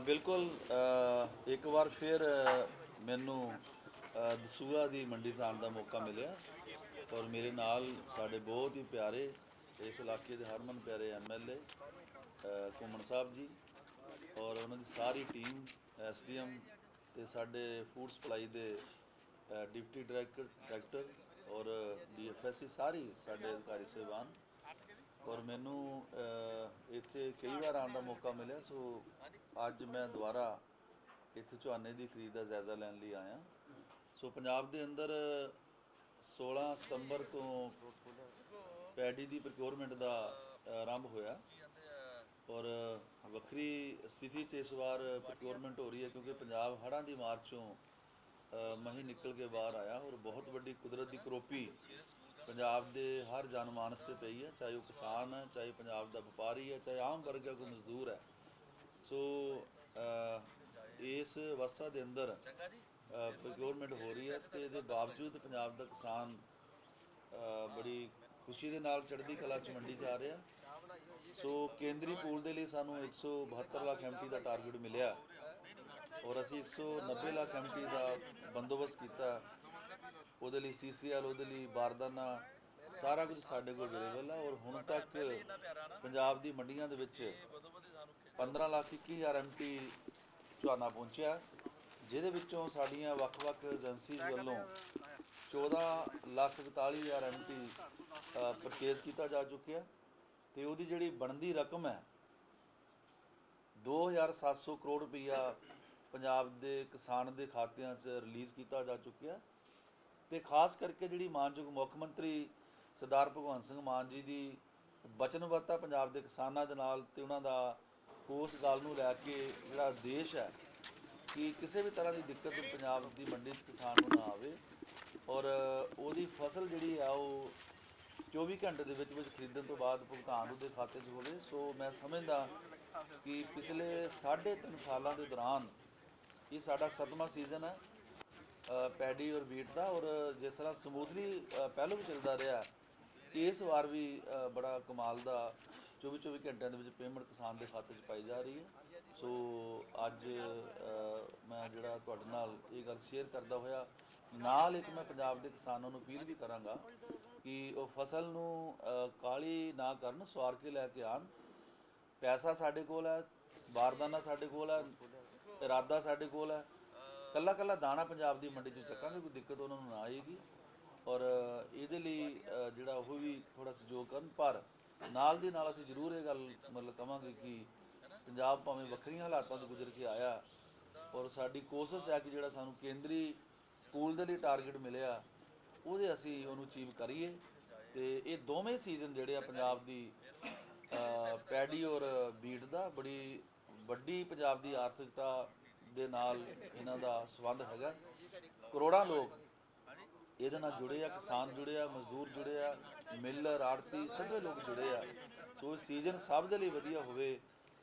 ਬਿਲਕੁਲ ਇੱਕ ਵਾਰ ਫਿਰ ਮੈਨੂੰ ਅ, ਦਸੂਹਾ ਦੀ ਮੰਡੀ ਜਾਣ ਦਾ ਮੌਕਾ ਮਿਲਿਆ ਔਰ ਮੇਰੇ ਨਾਲ ਸਾਡੇ ਬਹੁਤ ਹੀ ਪਿਆਰੇ ਇਸ ਇਲਾਕੇ ਦੇ ਹਰਮਨ ਪਿਆਰੇ ਐਮਐਲਏ ਘੁੰਮਣ ਸਾਹਿਬ ਜੀ ਔਰ ਉਹਨਾਂ ਦੀ ਸਾਰੀ ਟੀਮ ਐਸਡੀਐਮ ਤੇ ਸਾਡੇ ਫੂਡ ਸਪਲਾਈ ਦੇ ਡਿਪਟੀ ਡਾਇਰੈਕਟਰ ਡਾਇਰੈਕਟਰ ਔਰ ਡੀਐਫਐਸਸੀ ਸਾਰੀ ਸਾਡੇ ਅਧਿਕਾਰੀ ਸਹਿਬਾਨ ਔਰ ਮੈਨੂੰ ਇੱਥੇ ਕਈ ਵਾਰ ਆਉਣ ਦਾ ਮੌਕਾ ਮਿਲਿਆ ਸੋ ਅੱਜ ਮੈਂ ਦੁਬਾਰਾ ਇੱਥੇ ਝੋਨੇ ਦੀ ਖਰੀਦ ਦਾ ਜਾਇਜ਼ਾ ਲੈਣ ਲਈ ਆਇਆ। ਸੋ ਪੰਜਾਬ ਦੇ ਅੰਦਰ 16 ਸਤੰਬਰ ਤੋਂ ਪੈਡੀ ਦੀ ਪ੍ਰੋਕਿਉਰਮੈਂਟ ਦਾ ਆਰੰਭ ਹੋਇਆ। ਔਰ ਵੱਖਰੀ ਸਥਿਤੀ 'ਚ ਇਸ ਵਾਰ ਪ੍ਰੋਕਿਉਰਮੈਂਟ ਹੋ ਰਹੀ ਹੈ ਕਿਉਂਕਿ ਪੰਜਾਬ ਹੜ੍ਹਾਂ ਦੀ ਮਾਰ ਚੋਂ ਅ, ਮਹੀਂ ਨਿਕਲ ਕੇ ਬਾਹਰ ਆਇਆ ਔਰ ਬਹੁਤ ਵੱਡੀ ਕੁਦਰਤ ਦੀ ਕਰੋਪੀ ਪੰਜਾਬ ਦੇ ਹਰ ਜਨਮਾਨਸ ਤੇ ਪਈ ਹੈ। ਚਾਹੇ ਉਹ ਕਿਸਾਨ ਹੈ ਚਾਹੇ ਪੰਜਾਬ ਦਾ ਵਪਾਰੀ ਹੈ ਚਾਹੇ ਆਮ ਵਰਗ ਹੈ ਕੋਈ ਮਜ਼ਦੂਰ ਹੈ। ਸੋ uh, ਇਸ ਅਵਸਥਾ ਦੇ ਅੰਦਰ uh, ਪ੍ਰੋਕਿਉਰਮੈਂਟ ਹੋ ਰਹੀ ਹੈ ਤੇ ਇਹਦੇ ਬਾਵਜੂਦ ਪੰਜਾਬ ਦਾ ਕਿਸਾਨ uh, ਬੜੀ ਖੁਸ਼ੀ ਦੇ ਨਾਲ ਚੜ੍ਹਦੀ ਕਲਾ ਚ ਮੰਡੀ ਜਾ ਰਿਹਾ। ਸੋ ਕੇਂਦਰੀ ਪੂਲ ਦੇ ਲਈ ਸਾਨੂੰ 172 ਲੱਖ ਐਮਟੀ ਦਾ ਟਾਰਗੇਟ ਮਿਲਿਆ ਔਰ ਅਸੀਂ 190 ਲੱਖ ਐਮਟੀ ਦਾ ਬੰਦੋਬਸਤ ਕੀਤਾ। ਉਹਦੇ ਲਈ ਸੀਸੀਐਲ ਉਹਦੇ ਲਈ ਬਾਰਦਾਨਾ, ਸਾਰਾ ਕੁਝ ਸਾਡੇ ਕੋਲ ਅਵੇਲੇਬਲ ਹੈ ਔਰ ਹੁਣ ਤੱਕ ਪੰਜਾਬ ਦੀ ਮੰਡੀਆਂ ਦੇ ਵਿੱਚ 15 ਲੱਖ 21 ਹਜ਼ਾਰ ਐਮਟੀ ਝੋਨਾ ਪਹੁੰਚਿਆ ਜਿਹਦੇ ਵਿੱਚੋਂ ਸਾਡੀਆਂ ਵੱਖ-ਵੱਖ ਏਜੰਸੀਜ਼ ਵੱਲੋਂ 14 ਲੱਖ 41 ਹਜ਼ਾਰ ਐਮਟੀ ਪਰਚੇਜ਼ ਕੀਤਾ ਜਾ ਚੁੱਕਿਆ ਤੇ ਉਹਦੀ ਜਿਹੜੀ ਬਣਦੀ ਰਕਮ ਹੈ 2700 ਕਰੋੜ ਰੁਪਈਆ ਪੰਜਾਬ ਦੇ ਕਿਸਾਨ ਦੇ ਖਾਤਿਆਂ 'ਚ ਰਿਲੀਜ਼ ਕੀਤਾ ਜਾ ਚੁੱਕਿਆ ਤੇ ਖਾਸ ਕਰਕੇ ਜਿਹੜੀ ਮਾਨਯੋਗ ਮੁੱਖ ਮੰਤਰੀ ਸਰਦਾਰ ਭਗਵੰਤ ਸਿੰਘ ਮਾਨ ਜੀ ਦੀ ਵਚਨਬੱਧਤਾ ਪੰਜਾਬ ਦੇ ਕਿਸਾਨਾਂ ਦੇ ਨਾਲ ਤੇ ਉਹਨਾਂ ਦਾ ਉਸ ਗੱਲ ਨੂੰ ਲੈ ਕੇ ਜਿਹੜਾ ਦੇਸ਼ ਹੈ ਕਿ ਕਿਸੇ ਵੀ ਤਰ੍ਹਾਂ ਦੀ ਦਿੱਕਤ ਪੰਜਾਬ ਦੀ ਮੰਡੀ 'ਚ ਕਿਸਾਨ ਨੂੰ ਨਾ ਆਵੇ ਔਰ ਉਹਦੀ ਫਸਲ ਜਿਹੜੀ ਆ ਉਹ 24 ਘੰਟੇ ਦੇ ਵਿੱਚ ਵਿੱਚ ਖਰੀਦਣ ਤੋਂ ਬਾਅਦ ਭੁਗਤਾਨ ਉਹਦੇ ਖਾਤੇ 'ਚ ਹੋਵੇ। ਸੋ ਮੈਂ ਸਮਝਦਾ ਕਿ ਪਿਛਲੇ 3.5 ਸਾਲਾਂ ਦੇ ਦੌਰਾਨ ਇਹ ਸਾਡਾ ਸੱਤਵਾਂ ਸੀਜ਼ਨ ਹੈ ਪੈਡੀ ਔਰ ਵੀਟ ਦਾ ਔਰ ਜਿਸ ਤਰ੍ਹਾਂ ਸਮੂਥਲੀ ਪਹਿਲਾਂ ਵੀ ਚੱਲਦਾ ਰਿਹਾ, ਇਸ ਵਾਰ ਵੀ ਬੜਾ ਕਮਾਲ ਦਾ 24 24 ਘੰਟਿਆਂ ਦੇ ਵਿੱਚ ਪੇਮੈਂਟ ਕਿਸਾਨ ਦੇ ਖਾਤੇ 'ਚ ਪਾਈ ਜਾ ਰਹੀ ਹੈ। ਸੋ ਅੱਜ ਮੈਂ ਜਿਹੜਾ ਤੁਹਾਡੇ ਨਾਲ ਇਹ ਗੱਲ ਸ਼ੇਅਰ ਕਰਦਾ ਹੋਇਆ ਨਾਲ ਇੱਕ ਮੈਂ ਪੰਜਾਬ ਦੇ ਕਿਸਾਨਾਂ ਨੂੰ ਅਪੀਲ ਵੀ ਕਰਾਂਗਾ ਕਿ ਉਹ ਫਸਲ ਨੂੰ ਅ, ਕਾਲੀ ਨਾ ਕਰਨ ਸਵਾਰ ਕੇ ਲੈ ਕੇ ਆਣ ਪੈਸਾ ਸਾਡੇ ਕੋਲ ਹੈ ਬਾਰਦਾਨਾ ਸਾਡੇ ਕੋਲ ਹੈ ਇਰਾਦਾ ਸਾਡੇ ਕੋਲ ਹੈ। ਕੱਲਾ ਕੱਲਾ ਦਾਣਾ ਪੰਜਾਬ ਦੀ ਮੰਡੀ 'ਚ ਚੱਕਾਂਗੇ ਕੋਈ ਦਿੱਕਤ ਉਹਨਾਂ ਨੂੰ ਨਾ ਆਏਗੀ। ਔਰ ਇਹਦੇ ਲਈ ਜਿਹੜਾ ਉਹ ਵੀ ਥੋੜਾ ਸਹਿਯੋਗ ਕਰਨ। ਪਰ ਨਾਲ ਦੀ ਨਾਲ ਅਸੀਂ ਜ਼ਰੂਰ ਇਹ ਗੱਲ ਮਤਲਬ ਕਵਾਂਗੇ ਕਿ ਪੰਜਾਬ ਭਾਵੇਂ ਵੱਖਰੀਆਂ ਹਾਲਾਤਾਂ ਤੋਂ ਗੁਜ਼ਰ ਕੇ ਆਇਆ ਔਰ ਸਾਡੀ ਕੋਸ਼ਿਸ਼ ਹੈ ਕਿ ਜਿਹੜਾ ਸਾਨੂੰ ਕੇਂਦਰੀ ਪੂਲ ਦੇ ਲਈ ਟਾਰਗੇਟ ਮਿਲਿਆ, ਉਹਦੇ ਅਸੀਂ ਉਹਨੂੰ ਅਚੀਵ ਕਰੀਏ ਤੇ ਇਹ ਦੋਵੇਂ ਸੀਜ਼ਨ ਜਿਹੜੇ ਆ ਪੰਜਾਬ ਦੀ ਪੈਡੀ ਔਰ ਬੀਟ ਦਾ ਬੜੀ ਵੱਡੀ ਪੰਜਾਬ ਦੀ ਆਰਥਿਕਤਾ ਦੇ ਨਾਲ ਇਹਨਾਂ ਦਾ ਸੰਬੰਧ ਹੈਗਾ। ਕਰੋੜਾਂ ਲੋਕ ਇਹਦੇ ਨਾਲ ਜੁੜੇ ਆ ਕਿਸਾਨ ਜੁੜੇ ਆ ਮਜ਼ਦੂਰ ਜੁੜੇ ਆ ਮਿਲਰ ਆੜਤੀ ਸਭੇ ਲੋਕ ਜੁੜੇ ਆ। ਸੋ ਇਹ ਸੀਜ਼ਨ ਸਭ ਦੇ ਲਈ ਵਧੀਆ ਹੋਵੇ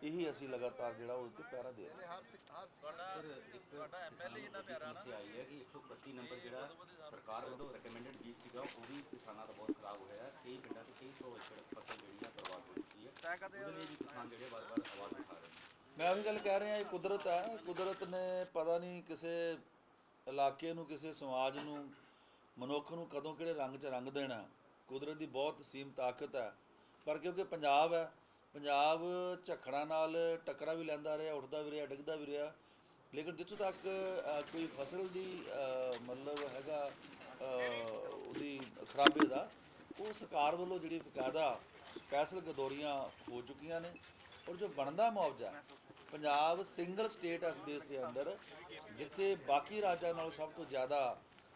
ਇਹੀ ਅਸੀਂ ਲਗਾਤਾਰ ਜਿਹੜਾ ਉਹ ਤੇ ਪੈਰਾ ਦੇ ਰਹੇ ਹਾਂ। ਸਰ ਇੱਕ ਵੱਡੀ ਸਮੱਸਿਆ ਆਈ ਹੈ ਕਿ 131 ਨੰਬਰ ਜਿਹੜਾ ਸਰਕਾਰ ਵੱਲੋਂ ਰეკਮੈਂਡਡ ਬੀਜ ਸੀਗਾ ਉਹ ਵੀ ਕਿਸਾਨਾਂ ਦਾ ਬਹੁਤ ਖਰਾਬ ਹੋਇਆ ਹੈ। ਕਈ ਪਿੰਡਾਂ 'ਚ ਕਈ ਸੌ ਏਕੜ ਫਸਲ ਜਿਹੜੀ ਆ ਬਰਬਾਦ ਹੋ ਚੁੱਕੀ ਹੈ। ਉਹਦੇ ਲਈ ਵੀ ਕਿਸਾਨ ਜਿਹੜੇ ਵਾਰ-ਵਾਰ ਆਵਾਜ਼ ਉਠਾ ਰਹੇ ਨੇ। ਮੈਂ ਉਹੀ ਗੱਲ ਕਹਿ ਰਿਹਾ ਇਹ ਕੁਦਰਤ ਹੈ ਕੁਦਰਤ ਨੇ ਪਤਾ ਨਹੀਂ ਕਿਸੇ ਇਲਾਕੇ ਨੂੰ ਕਿਸੇ ਸਮਾਜ ਨੂੰ ਮਨੁੱਖ ਨੂੰ ਕਦੋਂ ਕਿਹੜੇ ਰੰਗ 'ਚ ਰੰਗ ਦੇਣਾ ਕੁਦਰਤ ਦੀ ਬਹੁਤ ਸੀਮ ਤਾਕਤ ਹੈ। ਪਰ ਕਿਉਂਕਿ ਪੰਜਾਬ ਹੈ, ਪੰਜਾਬ ਝਖੜਾਂ ਨਾਲ ਟੱਕਰਾਂ ਵੀ ਲੈਂਦਾ ਰਿਹਾ, ਉੱਠਦਾ ਵੀ ਰਿਹਾ, ਡਿੱਗਦਾ ਵੀ ਰਿਹਾ। ਲੇਕਿਨ ਜਿੱਥੋਂ ਤੱਕ ਕੋਈ ਫਸਲ ਦੀ ਮਤਲਬ ਹੈਗਾ ਉਹਦੀ ਖਰਾਬੇ ਦਾ, ਉਹ ਸਰਕਾਰ ਵੱਲੋਂ ਜਿਹੜੀ ਬਕਾਇਦਾ ਸਪੈਸ਼ਲ ਗਦੋਰੀਆਂ ਹੋ ਚੁੱਕੀਆਂ ਨੇ ਔਰ ਜੋ ਬਣਦਾ ਮੁਆਵਜ਼ਾ ਪੰਜਾਬ ਸਿੰਗਲ ਸਟੇਟ ਹੈ ਇਸ ਦੇਸ਼ ਦੇ ਅੰਦਰ, ਜਿੱਥੇ ਬਾਕੀ ਰਾਜਾਂ ਨਾਲੋਂ ਸਭ ਤੋਂ ਜ਼ਿਆਦਾ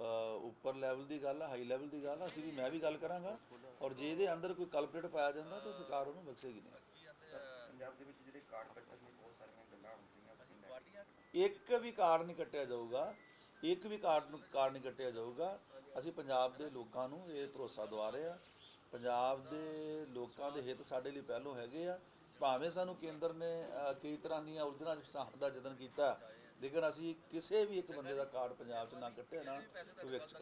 ਉੱਪਰ ਲੈਵਲ ਦੀ ਗੱਲ ਆ ਹਾਈ ਲੈਵਲ ਦੀ ਗੱਲ ਆ ਅਸੀਂ ਵੀ ਮੈਂ ਵੀ ਗੱਲ ਕਰਾਂਗਾ। ਔਰ ਜੇ ਇਹਦੇ ਅੰਦਰ ਕੋਈ ਕਲਪਰੇਟ ਪਾਇਆ ਜਾਂਦਾ ਤਾਂ ਸਰਕਾਰ ਉਹਨੂੰ ਬਖਸ਼ੇਗੀ ਨਹੀਂ। ਇੱਕ ਵੀ ਕਾਰਡ ਨਹੀਂ ਕੱਟਿਆ ਜਾਊਗਾ ਇੱਕ ਵੀ ਕਾਰਡ ਨੂੰ ਕਾਰਡ ਨਹੀਂ ਕੱਟਿਆ ਜਾਊਗਾ। ਅਸੀਂ ਪੰਜਾਬ ਦੇ ਲੋਕਾਂ ਨੂੰ ਇਹ ਭਰੋਸਾ ਦਵਾ ਰਹੇ ਆ। ਪੰਜਾਬ ਦੇ ਲੋਕਾਂ ਦੇ ਹਿੱਤ ਸਾਡੇ ਲਈ ਪਹਿਲੋਂ ਹੈਗੇ ਆ। ਭਾਵੇਂ ਸਾਨੂੰ ਕੇਂਦਰ ਨੇ ਕਈ ਤਰ੍ਹਾਂ ਦੀਆਂ ਉਲਝਣਾਂ ਦਾ ਯਤਨ ਕੀਤਾ ਲੇਕਿਨ ਅਸੀਂ ਕਿਸੇ ਵੀ ਇੱਕ ਬੰਦੇ ਦਾ ਕਾਰਡ ਪੰਜਾਬ 'ਚ ਨਾ ਕੱਟਿਆ ਨਾ ਭਵਿੱਖ 'ਚ